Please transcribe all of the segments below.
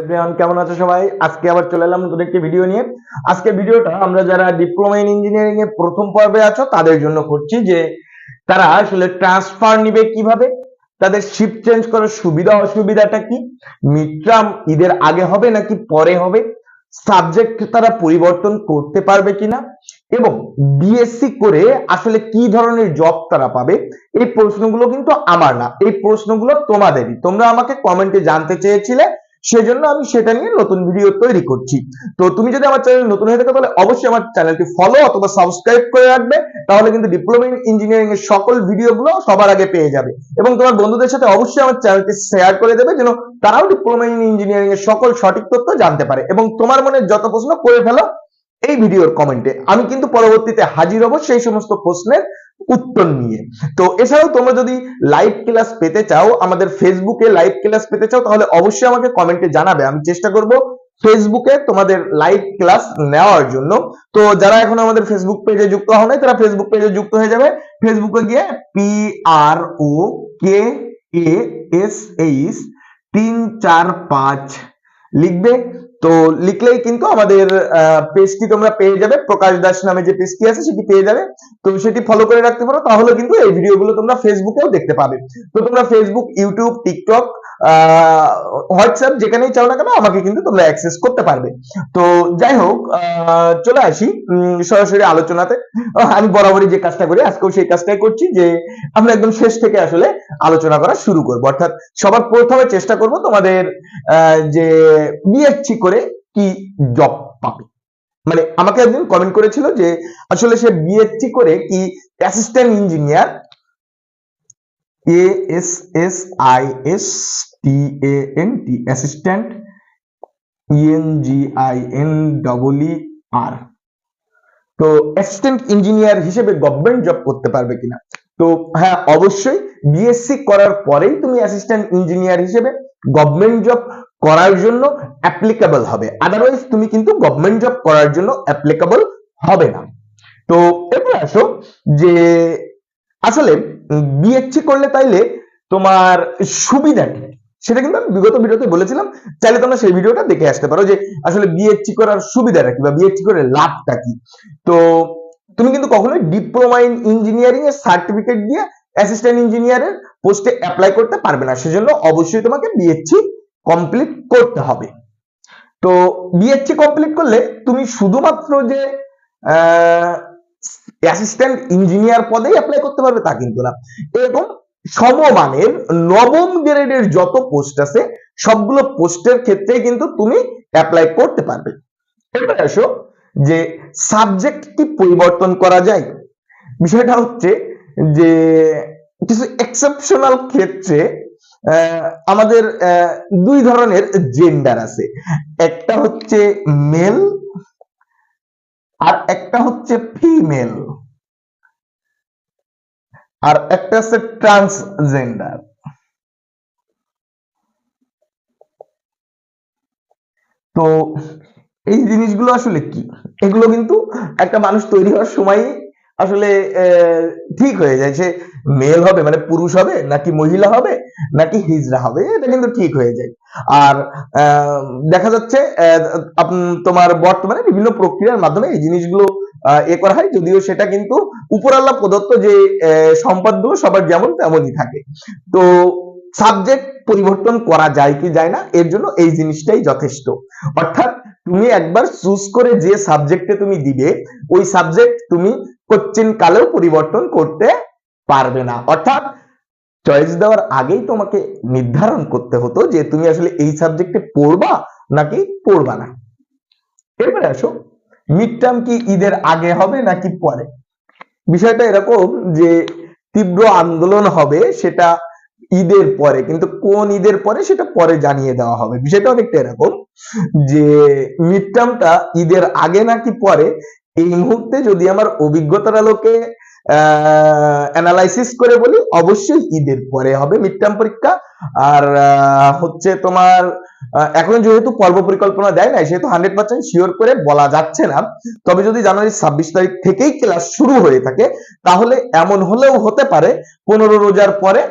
Everyone কেমন আছো সবাই? আজকে আবার চলে এলাম নতুন একটি ভিডিও নিয়ে। আজকে ভিডিওটা আমরা যারা ডিপ্লোমা ইন ইঞ্জিনিয়ারিং এর প্রথম পর্বে আছো, তাদের জন্য করছি যে, তারা আসলে ট্রান্সফার নিবে কীভাবে? তাদের শিফট চেঞ্জ করার সুবিধা, অসুবিধাটা কি? মিডটার্ম ঈদের আগে হবে নাকি পরে হবে? সাবজেক্ট তারা পরিবর্তন করতে পারবে কিনা? এবং বিএসসি করে আসলে কি ধরনের জব তারা পাবে? এই প্রশ্নগুলো কিন্তু আমার না। এই প্রশ্নগুলো তোমাদেরই। তোমরা আমাকে কমেন্টে জানতে চেয়েছিলে। সেজন্য আমি সেটা নিয়ে নতুন ভিডিও তৈরি করছি। তো তুমি যদি আমার চ্যানেল নতুন হয়ে থাকো, তাহলে অবশ্যই আমার চ্যানেলটি ফলো অথবা সাবস্ক্রাইব করে রাখবে, তাহলে কিন্তু ডিপ্লোমা ইন ইঞ্জিনিয়ারিং এর সকল ভিডিওগুলো সবার আগে পেয়ে যাবে। এবং তোমার বন্ধুদের সাথে অবশ্যই আমার চ্যানেলটি শেয়ার করে দেবে, যেন তারাও ডিপ্লোমা ইন ইঞ্জিনিয়ারিং এর সকল সঠিক তথ্য জানতে পারে। এবং তোমার মনে যত প্রশ্ন করে ফেলো, এই ভিডিওর কমেন্টে আমি কিন্তু পরবর্তীতে হাজির হব সেই সমস্ত প্রশ্নের উত্তর নিয়ে। তো এছাড়াও তোমরা যদি লাইভ ক্লাস পেতে চাও, আমাদের ফেসবুকে লাইভ ক্লাস পেতে চাও, তাহলে অবশ্যই আমাকে কমেন্টে জানাবে। আমি চেষ্টা করব ফেসবুকে তোমাদের লাইভ ক্লাস নেওয়ার জন্য। তো যারা এখন আমাদের ফেসবুক পেজে যুক্ত হও নাই, তারা ফেসবুক পেজে যুক্ত হয়ে যাবে। ফেসবুকে গিয়ে P R O K A S H তিন চার পাঁচ লিখবে। তো লিখলেই কিন্তু আমাদের পেজটি তোমরা পেয়ে যাবে। প্রকাশ দাস নামে যে পেজটি আছে, সেটি পেয়ে যাবে। তো সেটি ফলো করে রাখতে পারো, তাহলে কিন্তু এই ভিডিওগুলো তোমরা ফেসবুকেও দেখতে পাবে। তো তোমরা ফেসবুক ইউটিউব টিকটক হোয়াটসঅ্যাপ যেখানেই চাও না কেন, আমাকে কিন্তু তোমরা অ্যাক্সেস করতে পারবে। তো যাই হোক চলে আসি সরাসরি আলোচনাতে। আমি বরাবরই যে কাজটা করি, আজকেও সেই কাজটাই করছি যে আমরা একদম শেষ থেকে আসলে আলোচনা করা শুরু করব। অর্থাৎ সবার প্রথমে চেষ্টা করব তোমাদের যে বিএসসি করে কি জব পাবে। মানে আমাকে একদিন কমেন্ট করেছিল যে আসলে সে বিএসসি করে কি assistant engineer A S S I S T assistant E N G I N double E R তো অ্যাসিস্ট্যান্ট ইঞ্জিনিয়ার হিসেবে গভর্নমেন্ট জব করতে পারবে কিনা? তো হ্যাঁ অবশ্যই বিএসসি করার পরেই তুমি অ্যাসিস্ট্যান্ট ইঞ্জিনিয়ার হিসেবে গভর্নমেন্ট জব করার জন্য অ্যাপ্লিকেবল হবে। আদারওয়াইজ তুমি কিন্তু গভর্নমেন্ট জব করার জন্য অ্যাপ্লিকেবল হবে না। তো এরপর আসো যে আসলে বিএসসি করলে তাইলে তোমার সুবিধা কি সেটা কিন্তু আমি বিগত ভিডিওতে বলেছিলাম। চাইলে তোমরা সেই ভিডিওটা দেখে আসতে পারো যে আসলে বিএসসি করার সুবিধাটা কি বা বিএসসি করে লাভটা কি। তো তুমি কিন্তু কখনোই ডিপ্লোমা ইন ইঞ্জিনিয়ারিং এর সার্টিফিকেট দিয়ে অ্যাসিস্ট্যান্ট ইঞ্জিনিয়ারের পোস্টে অ্যাপ্লাই করতে পারবে না। সেজন্য অবশ্যই তোমাকে বিএসসি কমপ্লিট করতে হবে। তো বিএসসি কমপ্লিট করলে তুমি শুধুমাত্র যে অ্যাসিস্ট্যান্ট ইঞ্জিনিয়ার পদেই অ্যাপ্লাই করতে পারবে তা কিন্তু না। এরকম সমমানের নবম গ্রেডের যত পোস্ট আছে, সবগুলো পোস্টের ক্ষেত্রে কিন্তু তুমি অ্যাপ্লাই করতে পারবে। এবার আসো যে সাবজেক্ট কি পরিবর্তন করা যায়? বিষয়টা হচ্ছে যে কিছু এক্সেপশনাল ক্ষেত্রে আমাদের দুই ধরনের জেন্ডার আছে। একটা হচ্ছে মেল আর একটা হচ্ছে ফিমেল আর একটা আছে ট্রান্সজেন্ডার তো এই জিনিসগুলো আসলে কি? এগুলো কিন্তু একটা মানুষ তৈরি হওয়ার সময় আসলে ঠিক হয়ে যায় সে মেল হবে মানে পুরুষ হবে, নাকি মহিলা হবে, নাকি হিজড়া হবে, এটা কিন্তু ঠিক হয়ে যায়। আর দেখা যাচ্ছে তোমার বর্তমানে বিভিন্ন প্রক্রিয়ার মাধ্যমে এই জিনিসগুলো এ করা হয়, যদিও সেটা কিন্তু উপরাল্লা প্রদত্ত যে সম্পদগুলো সবার যেমন তেমনই থাকে। তো সাবজেক্ট পরিবর্তন করা যায় কি যায় না, এর জন্য এই জিনিসটাই যথেষ্ট। অর্থাৎ তুমি একবার চুজ করে যে সাবজেক্টে তুমি দিবে, ওই সাবজেক্ট তুমি কোশ্চেন কালেও পরিবর্তন করতে পারবে না। অর্থাৎ চয়েস দেওয়ার আগেই তোমাকে নির্ধারণ করতে হতো যে তুমি আসলে এই সাবজেক্টে পড়বা নাকি পড়বা না। এরপরে আসো মিড টার্ম কি ঈদের আগে হবে নাকি পরে? বিষয়টা এরকম যে তীব্র আন্দোলন হবে সেটা ঈদের পরে, কিন্তু কোন ঈদের পরে সেটা পরে জানিয়ে দেওয়া হবে। বিষয়টা অনেকটা এরকম যে মিড টার্মটা ঈদের আগে নাকি পরে এই মুহূর্তে যদি আমার অভিজ্ঞতার আলোকে অ্যানালাইসিস করে বলি, অবশ্যই ঈদের পরে হবে মিড টার্ম পরীক্ষা। আর হচ্ছে তোমার এখন যেহেতু পর্ব পরিকল্পনা দেয় না সেহেতু হান্ড্রেড পার্সেন্ট শিওর করে বলা যাচ্ছে না। তবে যদি জানুয়ারি ছাব্বিশ তারিখ থেকেই ক্লাস শুরু হয়ে থাকে, তাহলে এমন হলেও হতে পারে পনেরো রোজার পরে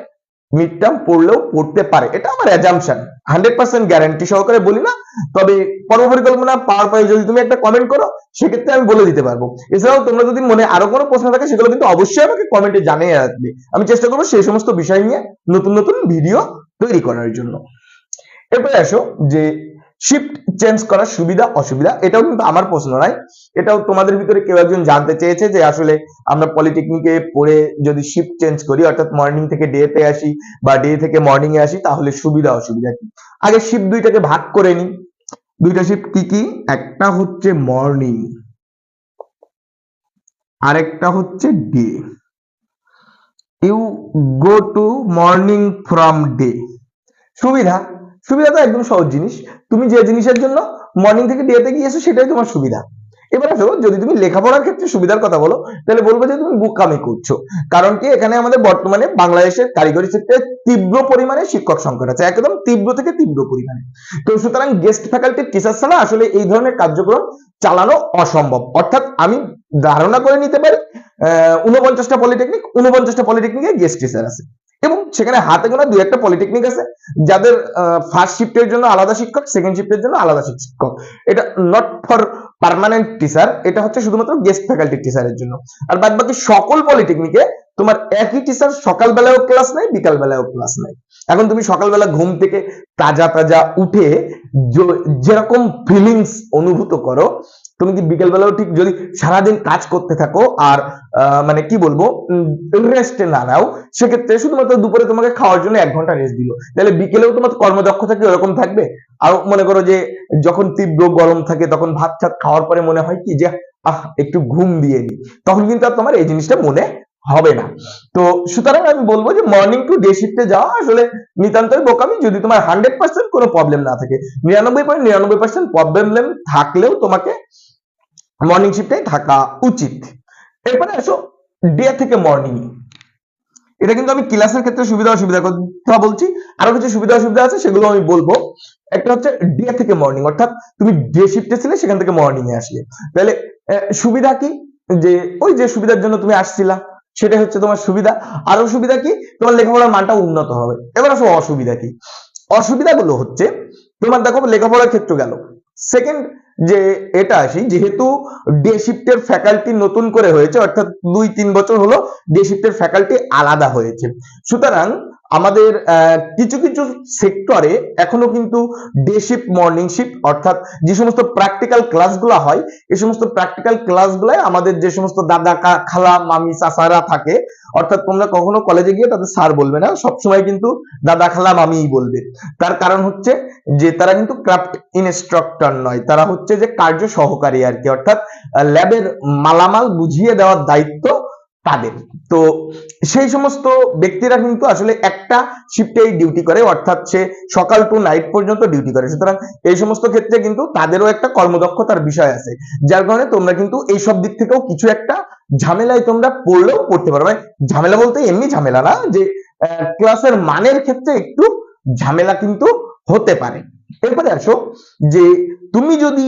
মিড টার্ম পড়লেও পড়তে পারে। এটা আমার অ্যাজাম্পশন হান্ড্রেড পার্সেন্ট গ্যারান্টি সহকারে বলি না, তবে কর্মপরিকল্পনা পাওয়ার পরে যদি তুমি একটা কমেন্ট করো, সেক্ষেত্রে আমি বলে দিতে পারব। এছাড়াও তোমরা যদি মনে আরও কোনো প্রশ্ন থাকে, সেগুলো কিন্তু অবশ্যই আমাকে কমেন্টে জানিয়ে রাখবে। আমি চেষ্টা করব সেই সমস্ত বিষয় নিয়ে নতুন নতুন ভিডিও তৈরি করার জন্য। এরপরে আসো যে শিফট চেঞ্জ করার সুবিধা, অসুবিধা, এটাও কিন্তু আমার প্রশ্ন নয়। এটাও তোমাদের ভিতরে কেউ একজন জানতে চেয়েছে যে আসলে আমরা পলিটেকনিকে পড়ে যদি শিফট চেঞ্জ করি, অর্থাৎ মর্নিং থেকে ডে তে আসি বা ডে থেকে মর্নিং এ আসি, তাহলে সুবিধা, অসুবিধা কি? আগে শিফট দুইটাকে ভাগ করে নিই। দুইটা শিফট কি কি? একটা হচ্ছে মর্নিং আরেকটা হচ্ছে day you go to morning from day সুবিধা? সুবিধা তো একদম সহজ জিনিস। তুমি যে জিনিসের জন্য মর্নিং থেকে ডেতে গিয়েছো, সেটাই তোমার সুবিধা। এবার আসো, যদি তুমি লেখাপড়ার ক্ষেত্রে সুবিধার কথা বলো, তাহলে বলব যে তুমি বুকামি করছ কারণ কি, এখানে আমাদের বর্তমানে বাংলাদেশের কারিগরি সেক্টরে তীব্র পরিমাণে শিক্ষক সংকট আছে, একদম তীব্র থেকে তীব্র পরিমাণে। তো সুতরাং গেস্ট ফ্যাকাল্টির টিচার ছাড়া আসলে এই ধরনের কার্যক্রম চালানো অসম্ভব। অর্থাৎ আমি ধারণা করে নিতে পারি, আহ উনপঞ্চাশটা পলিটেকনিক উনপঞ্চাশটা পলিটেকনিকে গেস্ট টিচার আছে। এবং সেখানে হাতে গোনা দু একটা পলিটেকনিক আছে, যাদের ফার্স্ট শিফটের জন্য আলাদা শিক্ষক সেকেন্ড শিফটের জন্য আলাদা শিক্ষক। এটা নট ফর পার্মানেন্ট টিচার এটা হচ্ছে শুধুমাত্র গেস্ট ফ্যাকাল্টি টিচারের জন্য। আর বাদ বাকি সকল পলিটেকনিকে তোমার একই টিচার সকালবেলাও ক্লাস নাই বিকাল বেলাও ক্লাস নাই এখন তুমি সকালবেলা ঘুম থেকে তাজা তাজা উঠে যেরকম ফিলিংস অনুভূত করো তুমি কি বিকেল বেলাও ঠিক যদি সারাদিন কাজ করতে থাকো আর মানে কি বলব রেস্টে না নাও, সেক্ষেত্রে শুধুমাত্র দুপুরে তোমাকে খাওয়ার জন্য এক ঘণ্টা রেস্ট দিল। তাহলে বিকেলেও তোমার কর্মদক্ষতা কি ওরকম থাকবে? আর মনে করো যে যখন তীব্র গরম থাকে তখন ভাত টাত খাওয়ার পরে মনে হয় কি যে, আহ, একটু ঘুম দিয়ে নি তখন কিন্তু আর তোমার এই জিনিসটা মনে হবে না। তো সুতরাং আমি বলব যে মর্নিং টু ডে শিফটে যাওয়া আসলে নিতান্তই বোকামি। যদি তোমার হান্ড্রেড পার্সেন্ট কোনো প্রবলেম না থাকে, নিরানব্বই পয়েন্ট নিরানব্বই পার্সেন্ট প্রবলেম থাকলেও তোমাকে মর্নিং শিফটে থাকা উচিত। এরপরে আসো ডে থেকে মর্নিং এটা কিন্তু আমি ক্লাসের ক্ষেত্রে সুবিধা অসুবিধার কথা বলছি। আরও কিছু সুবিধা অসুবিধা আছে, সেগুলো আমি বলব। একটা হচ্ছে ডে থেকে মর্নিং অর্থাৎ তুমি ডে শিফটে ছিলে, সেখান থেকে মর্নিং এ আসলে। তাহলে সুবিধা কি? যে, ওই যে সুবিধার জন্য তুমি আসছিলা সেটা হচ্ছে তোমার সুবিধা। আরও সুবিধা কি? তোমার লেখাপড়ার মানটা উন্নত হবে। এবার আসো অসুবিধা কি? অসুবিধাগুলো হচ্ছে, তোমার দেখো লেখাপড়ার ক্ষেত্রে গেল। সেকেন্ড যে এটা আসি, যেহেতু ডে শিফটের ফ্যাকাল্টি নতুন করে হয়েছে, অর্থাৎ দুই, তিন বছর হলো ডে শিফটের ফ্যাকাল্টি আলাদা হয়েছে। সুতরাং আমাদের কিছু কিছু সেক্টরে এখনও কিন্তু ডে শিফট মর্নিং শিফট অর্থাৎ যে সমস্ত প্র্যাকটিক্যাল ক্লাসগুলো হয় এই সমস্ত প্র্যাকটিক্যাল ক্লাসগুলোয় আমাদের যে সমস্ত দাদা খালা, মামি, চাচারা থাকে, অর্থাৎ তোমরা কখনো কলেজে গিয়ে তাদের স্যার বলবে না, সবসময় কিন্তু দাদা, খালা, মামিই বলবে। তার কারণ হচ্ছে যে তারা কিন্তু ক্রাফট ইনস্ট্রাক্টর নয়, তারা হচ্ছে যে কার্য সহকারী আর কি, অর্থাৎ ল্যাবের মালামাল বুঝিয়ে দেওয়ার দায়িত্ব তাদের। তো সেই সমস্ত ব্যক্তিরা কিন্তু আসলে একটা শিফটেই ডিউটি করে, অর্থাৎ সে সকাল টু নাইট পর্যন্ত ডিউটি করে। সুতরাং এই সমস্ত ক্ষেত্রে কিন্তু তাদেরও একটা কর্মদক্ষতার বিষয় আছে। যার কারণে তোমরা কিন্তু এই সব দিক থেকেও কিছু একটা ঝামেলায় তোমরা পড়লেও পড়তে পারো। মানে ঝামেলা বলতে এমনি ঝামেলা না, যে ক্লাসের মানের ক্ষেত্রে একটু ঝামেলা কিন্তু হতে পারে। এরপরে আসো, যে তুমি যদি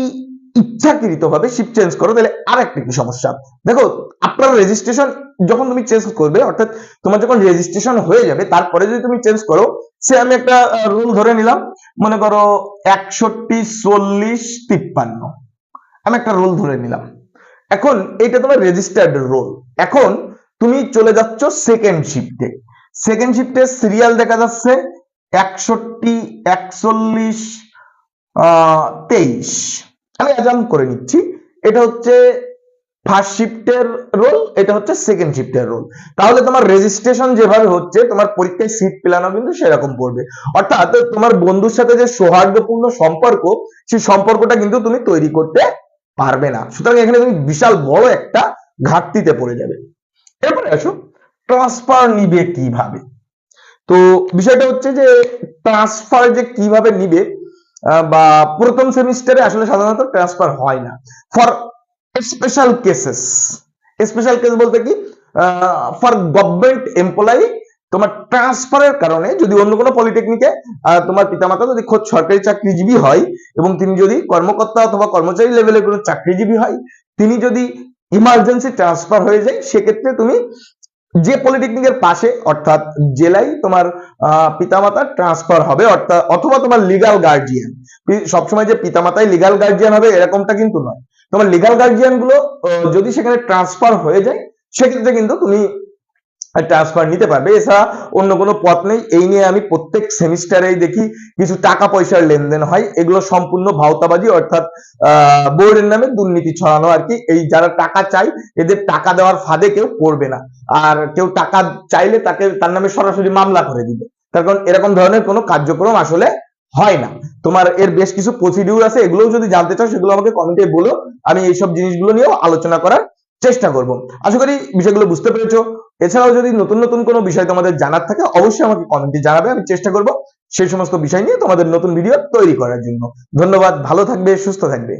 ইচ্ছাকৃত ভাবে শিফট চেঞ্জ করো, তাহলে আর একটা কি সমস্যা? দেখো, আপনার রেজিস্ট্রেশন যখন তুমি চেঞ্জ করবে, অর্থাৎ তোমার যখন রেজিস্ট্রেশন হয়ে যাবে, তারপরে যদি তুমি চেঞ্জ করো, সে আমি একটা রুল ধরে নিলাম, মনে করো একষট্টি চল্লিশ তিপ্পান্ন। আমি একটা রোল ধরে নিলাম। এখন এটা তোমার রেজিস্টার্ড রোল এখন তুমি চলে যাচ্ছ সেকেন্ড শিফটে সেকেন্ড শিফটে সিরিয়াল দেখা যাচ্ছে একষট্টি, একচল্লিশ তেইশ। আমি অ্যাজাম করে নিচ্ছি। এটা হচ্ছে ফার্স্ট শিফটের রোল এটা হচ্ছে সেকেন্ড শিফটের রোল তাহলে তোমার রেজিস্ট্রেশন যেভাবে হচ্ছে, তোমার পরীক্ষায় সিট পেলানো কিন্তু সেরকম পড়বে। অর্থাৎ তোমার বন্ধুর সাথে যে সৌহার্দ্যপূর্ণ সম্পর্ক, সেই সম্পর্কটা কিন্তু তুমি তৈরি করতে পারবে না। সুতরাং এখানে তুমি বিশাল বড় একটা ঘাটতিতে পড়ে যাবে। এরপরে আসো ট্রান্সফার নিবে কীভাবে? তো বিষয়টা হচ্ছে যে ট্রান্সফার যে কীভাবে নিবে বা প্রথম সেমিস্টারে আসলে সাধারণত ট্রান্সফার হয় না। For special cases special case বলতে কি? ফর গভর্নমেন্ট এমপ্লয়ি তোমার ট্রান্সফারের কারণে যদি অন্য কোনো পলিটেকনিকে তোমার পিতামাতা যদি খোদ সরকারি চাকরিজীবী হয় এবং তিনি যদি কর্মকর্তা অথবা কর্মচারী লেভেলের কোনো চাকরিজীবী হয়, তিনি যদি ইমার্জেন্সি ট্রান্সফার হয়ে যায়, সেক্ষেত্রে তুমি যে পলিটেকনিকের পাশে, অর্থাৎ জেলায় তোমার পিতামাতার ট্রান্সফার হবে, অর্থাৎ অথবা তোমার লিগাল গার্জিয়ান সবসময় যে পিতামাতাই লিগাল গার্জিয়ান হবে, এরকমটা কিন্তু নয়। তোমার লিগাল গার্জিয়ানগুলো যদি সেখানে ট্রান্সফার হয়ে যায়, সেক্ষেত্রে কিন্তু তুমি ট্রান্সফার নিতে পারবে। এছাড়া অন্য কোনো পথ নেই। এই নিয়ে আমি প্রত্যেক সেমিস্টারেই দেখি কিছু টাকা পয়সার লেনদেন হয়। এগুলো সম্পূর্ণ ভাওতাবাজি, অর্থাৎ বোর্ডের নামে দুর্নীতি ছড়ানো আর কি। এই যারা টাকা চাই এদের টাকা দেওয়ার ফাঁদে কেউ পড়বে না। আর কেউ টাকা চাইলে তাকে, তার নামে সরাসরি মামলা করে দিবে। তার কারণ এরকম ধরনের কোনো কার্যক্রম আসলে হয় না। তোমার এর বেশ কিছু প্রসিডিউর আছে, এগুলোও যদি জানতে চাও, সেগুলো আমাকে কমেন্টে বলো। আমি এইসব জিনিসগুলো নিয়েও আলোচনা করার চেষ্টা করব। আশা করি বিষয়গুলো বুঝতে পেরেছ। এছাড়াও যদি নতুন নতুন কোনো বিষয় তোমাদের জানার থাকে, অবশ্যই আমাকে কমেন্টে জানাবে, আমি চেষ্টা করব সেই সমস্ত বিষয় নিয়ে তোমাদের নতুন ভিডিও তৈরি করার জন্য। ধন্যবাদ, ভালো থাকবে, সুস্থ থাকবে।